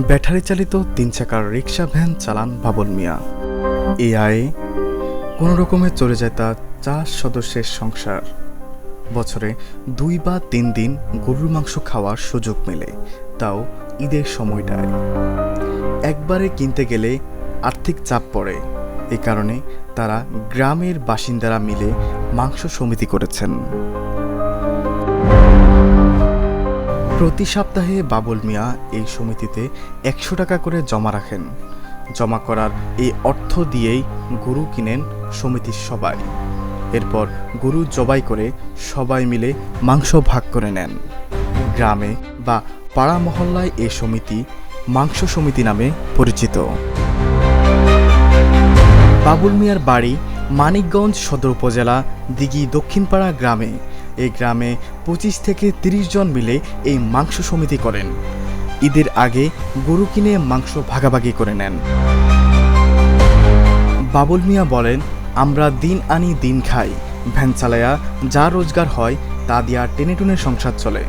Battery চালিত তিন চাকার রিক্সা ভ্যান চালান বাবুল মিয়া। এই আয়ে কোনো রকমে চলে যায় তার চার সদস্যের সংসার। বছরে দুই বা তিন দিন গরুর মাংস খাওয়ার সুযোগ মেলে, তাও ঈদের সময়টায়। একবারে কিনতে গেলে আর্থিক চাপ পড়ে। এ কারণে তারা গ্রামের বাসিন্দারা মিলে মাংস সমিতি করেছেন। প্রতি সপ্তাহে বাবুল মিয়া এই সমিতিতে একশো টাকা করে জমা রাখেন। জমা করার এই অর্থ দিয়েই গরু কিনেন সমিতির সবাই। এরপর গরু জবাই করে সবাই মিলে মাংস ভাগ করে নেন। গ্রামে বা পাড়া মহল্লায় এই সমিতি মাংস সমিতি নামে পরিচিত। বাবুল মিয়ার বাড়ি মানিকগঞ্জ সদর উপজেলা দিঘি দক্ষিণপাড়া গ্রামে এই গ্রামে পঁচিশ থেকে তিরিশ জন মিলে এই মাংস সমিতি করেন। ঈদের আগে গরু কিনে মাংস ভাগাভাগি করে নেন। বাবুল মিয়া বলেন, আমরা দিন আনি দিন খাই। ভ্যান চালায়া যা রোজগার হয় তা দিয়া টেনে টুনে সংসার চলে।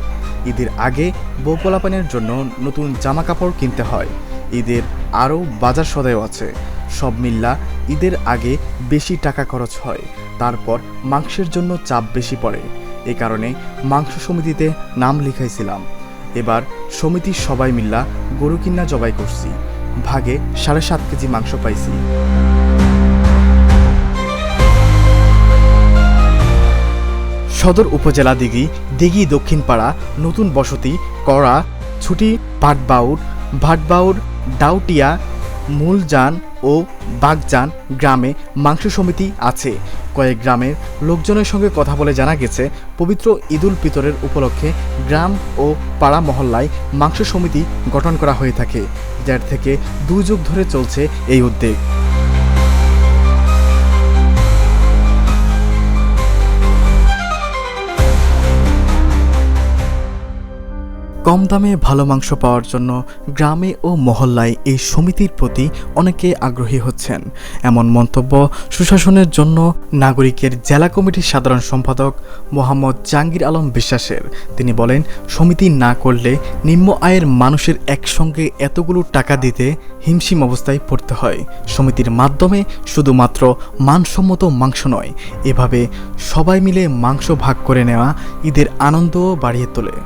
ঈদের আগে বউপলাপানের জন্য নতুন জামা কাপড় কিনতে হয়। ঈদের আরও বাজার সদায়ও আছে। সব মিল্লা ঈদের আগে বেশি টাকা খরচ হয়। তারপর মাংসের জন্য চাপ বেশি পড়ে। এ কারণে মাংস সমিতিতে নাম লিখাইছিলাম। এবার সমিতির সবাই মিল্লা গরু কিন্না জবাই করছি। ভাগে সাড়ে সাত কেজি মাংস পাইছি। সদর উপজেলা দিঘি দিঘি দক্ষিণপাড়া, নতুন বসতি, কড়া, ছুটি পাটবাউর ভাটবাউর ডাউটিয়া মূলজান ও বাগজান গ্রামে মাংস সমিতি আছে। কয়েক গ্রামের লোকজনের সঙ্গে কথা বলে জানা গেছে, পবিত্র ঈদুল পিতরের উপলক্ষে গ্রাম ও পাড়া মহল্লায় মাংস সমিতি গঠন করা হয়ে থাকে। যার থেকে দুই যুগ ধরে চলছে এই উদ্যোগ। কম দামে ভালো মাংস পাওয়ার জন্য গ্রামে ও মহল্লায় এই সমিতির প্রতি অনেকে আগ্রহী হচ্ছেন। এমন মন্তব্য সুশাসনের জন্য নাগরিকের জেলা কমিটির সাধারণ সম্পাদক মোহাম্মদ জাহাঙ্গীর আলম বিশ্বাসের। তিনি বলেন, সমিতি না করলে নিম্ন আয়ের মানুষের একসঙ্গে এতগুলো টাকা দিতে হিমশিম অবস্থায় পড়তে হয়। সমিতির মাধ্যমে শুধুমাত্র মানসম্মত মাংস নয়, এভাবে সবাই মিলে মাংস ভাগ করে নেওয়া ঈদের আনন্দও বাড়িয়ে তোলে।